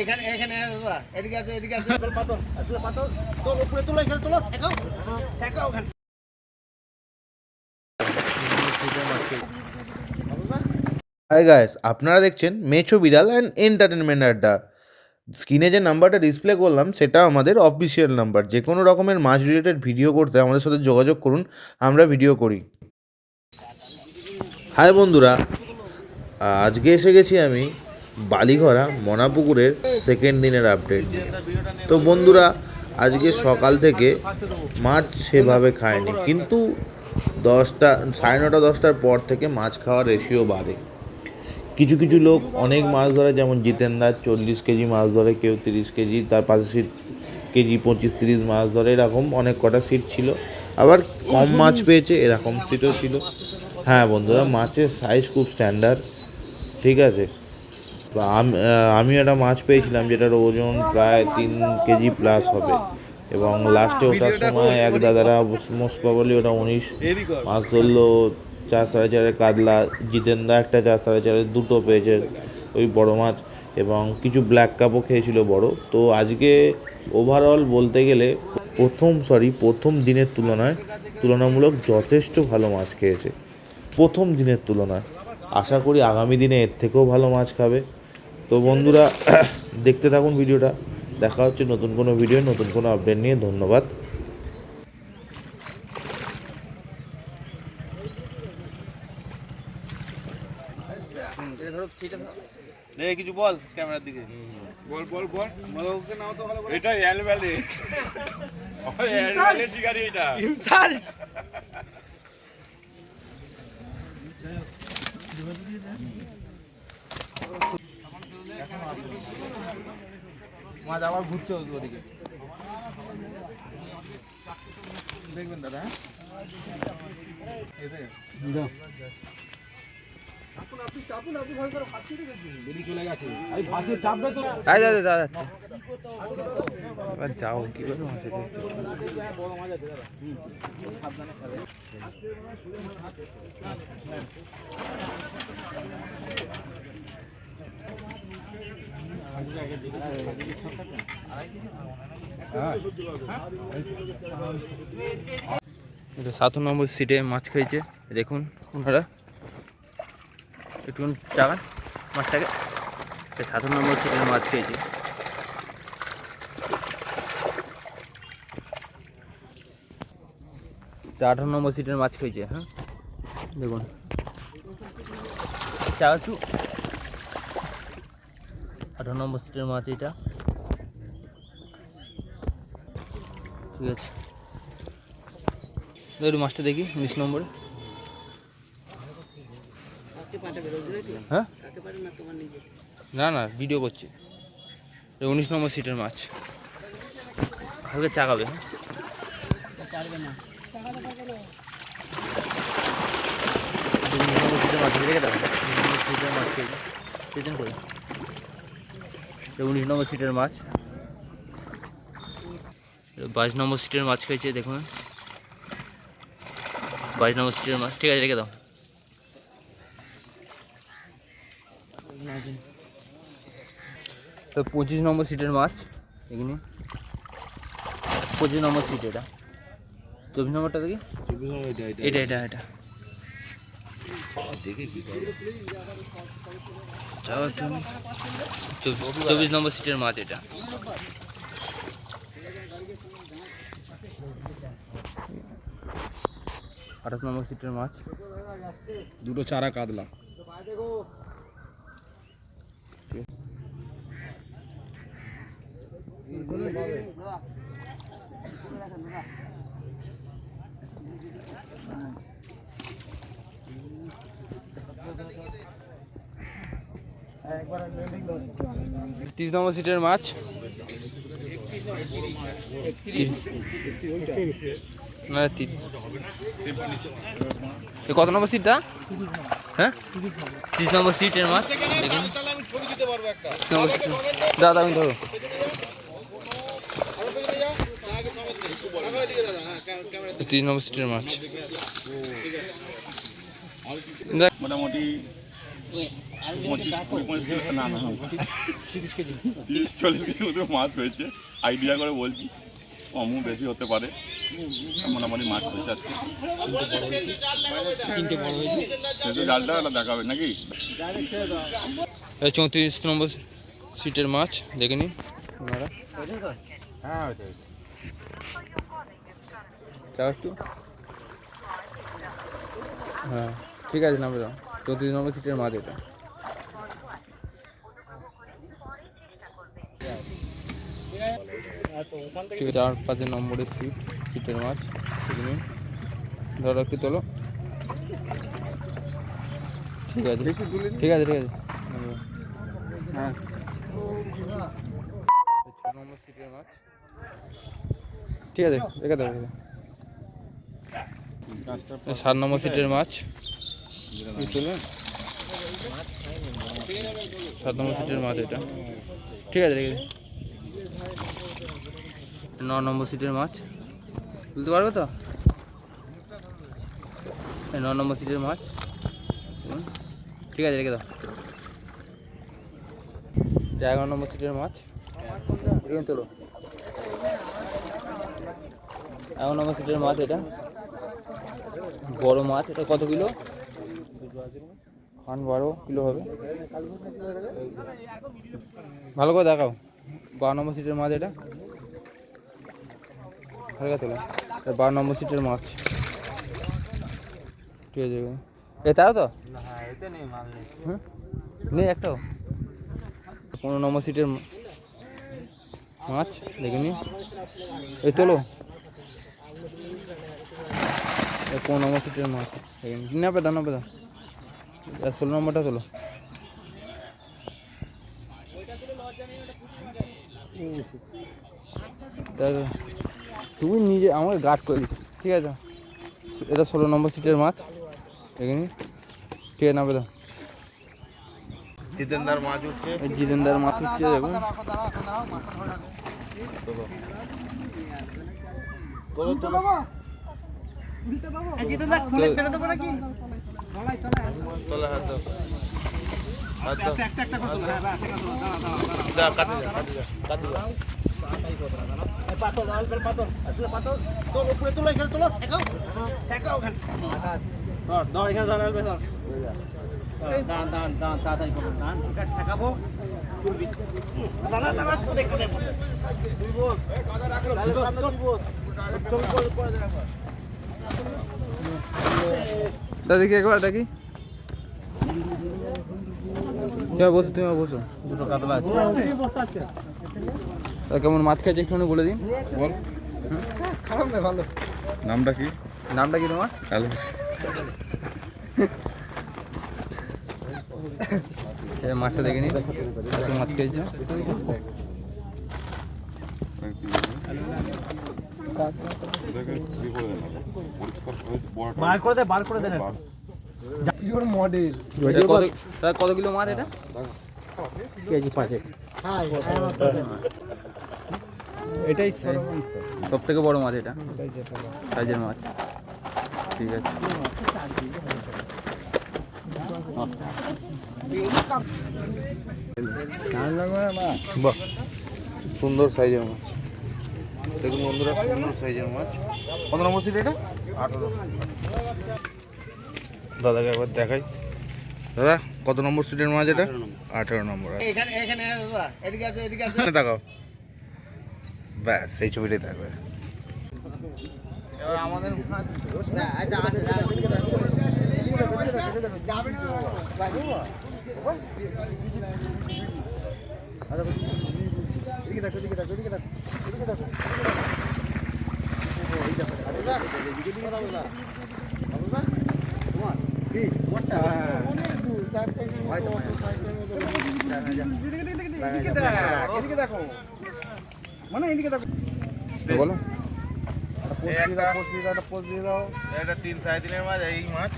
এখানে এখানে এদিকে আছে এদিকে আছে। পাথর পাথর। তোর উপরে তোলো এখানে তোলো ঠেকাও। ঠেকাও ওখানে। হাই গাইস আপনারা দেখছেন মেছো বিড়াল অ্যান্ড এন্টারটেনমেন্ট আড্ডা। স্ক্রিনে যে নাম্বারটা ডিসপ্লে করলাম সেটা আমাদের অফিসিয়াল নাম্বার। যে কোনো রকমের মাছ রিলেটেড ভিডিও করতে আমাদের সাথে যোগাযোগ করুন আমরা ভিডিও করি। হাই বন্ধুরা আজকে এসে গেছি আমি বালিঘরা মনাপুকুরের সেকেন্ড দিনের আপডেট নিয়ে। তো বন্ধুরা, আজকে সকাল থেকে মাছ সেভাবে খায়নি। কিন্তু দশটা, সাড়ে নটা, দশটার পর থেকে মাছ খাওয়ার রেশিও বাড়ে। কিছু কিছু লোক অনেক মাছ ধরে, যেমন জিতেনদার চল্লিশ কেজি মাছ ধরে, কেউ তিরিশ কেজি, তার পাশে সিট কেজি পঁচিশ, তিরিশ মাছ ধরে, এরকম অনেক কটা সিট ছিল। আবার কম মাছ পেয়েছে, এরকম সিটও ছিল। হ্যাঁ বন্ধুরা, মাছের সাইজ খুব স্ট্যান্ডার্ড ঠিক আছে? তো আমি একটা মাছ পেয়েছিলাম যেটার ওজন প্রায় তিন কেজি প্লাস হবে। এবং লাস্টে ওঠার সময় এক দাদারা মোস্ট প্রবাবলি ওটা উনিশ মাছ ধরলো চার সাড়ে চারে কাতলা জিতেন্দা একটা চার সাড়ে চারে দুটো পেয়েছে ওই বড় মাছ এবং কিছু ব্ল্যাক কাপও খেয়েছিল বড়। তো আজকে ওভারঅল বলতে গেলে প্রথম সরি প্রথম দিনের তুলনায় তুলনামূলক যথেষ্ট ভালো মাছ খেয়েছে। প্রথম দিনের তুলনায়। আশা করি আগামী দিনে এর থেকেও ভালো মাছ খাবে। তো বন্ধুরা দেখতে থাকুন ভিডিওটা। দেখা হচ্ছে নতুন কোনো ভিডিও নতুন কোনো আপডেট নিয়ে। ধন্যবাদ। কিছু বল ক্যামেরার দিকে। বল বল বল। ওকে নাও তো ভালো এটা অ্যালভ্যালি এটা। মাছ আবার ঘুরছে ওদিকে। দেখবেন দাদা হ্যাঁ? যাও কি করে মাছের সাত নম্বর সিটে মাছ খেয়েছে দেখুন, ওনারা একটু চাগান মাছটাকে। সাত নম্বর সিটে মাছ খেয়েছে আঠারো নম্বর সিটের মাছ খেয়েছে হ্যাঁ? দেখুন। চা আঠারো নম্বর সিটের মাছ এটা। ঠিক আছে। একটু মাছটা দেখি উনিশ নম্বরে। হ্যাঁ? না না ভিডিও করছি। উনিশ নম্বর সিটের মাছ। হালকা চাকাবে হ্যাঁ? মাছ উনিশ নম্বর সিটের মাছ। নম্বর বাইশ নম্বর সিটের মাছ খেয়েছে দেখুন। বাইশ নম্বর সিটের মাছ ঠিক আছে রেখে দাও। তো পঁচিশ নম্বর সিটের মাছ এখানে পঁচিশ নম্বর সিট এটা। চব্বিশ নম্বরটা দেখি? এটা এটা এটা। যাও একটু চব্বিশ চব্বিশ নম্বর সিটের মাছ এটা আঠাশ নম্বর সিটের মাছ দুটো চারা কাতলা তিরিশ নম্বর সিটের মাছ। না কত নম্বর সিটটা? হ্যাঁ? তিরিশ নম্বর সিটের মাছ। দেখুন। তাহলে আমি ছবি দিতে পারব একটা তিরিশ নম্বর দাদা আমি ধরো। তিরিশ নম্বর সিটের মাছ। মোটামুটি তিরিশ চল্লিশ মতো মাছ হয়েছে আইডিয়া করে বলছি কমও বেশি হতে পারে মোটামুটি মাছ আজকে কিন্তু জালটা দেখাবে নাকি চৌত্রিশ নম্বর সিটের মাছ দেখে নিন ওনারা চাও একটু? হ্যাঁ ঠিক আছে নামে দাও। চৌত্রিশ নম্বর সিটের মাছ এটা। ঠিক আছে চার পাঁচ নম্বরের সিট সিটের মাছ ধরো একটু তোলো। ঠিক আছে। ঠিক আছে ঠিক আছে। হ্যাঁ। নম্বর সিটের মাছ ঠিক আছে রেখে দেবো সাত নম্বর সিটের মাছ? সাত নম্বর সিটের মাছ এটা। ঠিক আছে, রেখে। ন নম্বর সিটের মাছ তুলতে পারবে তো? ন নম্বর সিটের মাছ ঠিক আছে, রেখে দাও। এগারো নম্বর সিটের মাছ এখানে তোলো। এগারো নম্বর সিটের মাছ এটা। বড় মাছ এটা কত কিলো? খান বারো কিলো হবে। ভালো করে দেখাও। বারো নম্বর সিটের মাছ এটা। হালকা তোলো। বারো নম্বর সিটের মাছ। ঠিক আছে। এ, তাও তো? নেই একটাও? পনেরো নম্বর সিটের মাছ, দেখে নি। এই তোলো। পনেরো নম্বর সিটের মাছ, দেখে নি। নেবে দাও নেবে দাও। আর ষোলো নম্বরটা তোলো। তুমি নিজে আমাকে গার্ড করে দিচ্ছ ঠিক আছে? এটা ষোলো নম্বর সিটের মাছ এখানে নি ঠিক আছে দাও। জিতেন্দার মাছ উঠছে জিতেন্দার মাছ হচ্ছে দেখুন। জিতেন খুলে ছেড়ে দেবো নাকি? তলে হাত দাও হাত দাও একটা একটা কথা হ্যাঁ একটা কথা দাঁড়া দাঁড়া দাঁড়া যা যা কাটি যা কাটি যা পাতল অল্প পাতল আসলে পাতল তোর উপরে তোলো এখানে তোলো ঠেকাও ঠেকাও ওখানে ধর ধর এখানে ধর অল্প ধর দাঁড়ান দাঁড়ান দাঁড়ান তাড়াতাড়ি ঠেকাবো দাঁড়া দাঁড়া তুই বস করে পরে দেখা দাদা দেখি একবার দেখি। তুমি বসো তুমি বসো। দুটো কাতলা আছে। কেমন মাছ খেয়েছে একটু বলে দিন। বল। ভালো নামটা কি? নামটা কি তোমার? কালো। মাছটা দেখে কত মাছ খেয়েছে? বার করে দে বার করে দে এটা কত কত কিলো মাছ এটা? কেজি পাঁচেক। এটাই সব থেকে বড় মাছ এটা। সাইজের মাছ। ঠিক আছে। বাহ সুন্দর সাইজের মাছ। দেখুন বন্ধুরা সুন্দর সাইজের মাছ। কত নম্বর সিট এটা? আঠারো। দাদাকে একবার দেখাই। দাদা কত নম্বর সিটের মাছ এটা? আঠারো নম্বর। এখানে এখানে দাদা এদিকে আছে এদিকে আছে এখানে তাকাও। ব্যাস এই ছবিটাই থাকবে। এবার আমাদের যাবে এদিকে দেখো এদিকে দেখো এদিকে দেখো মানে এদিকে দেখো বলো। পোস্ট দিয়ে দাও পোস্ট দিয়ে দাও এটা তিন সাড়ে তিনের মাছ এই মাছ।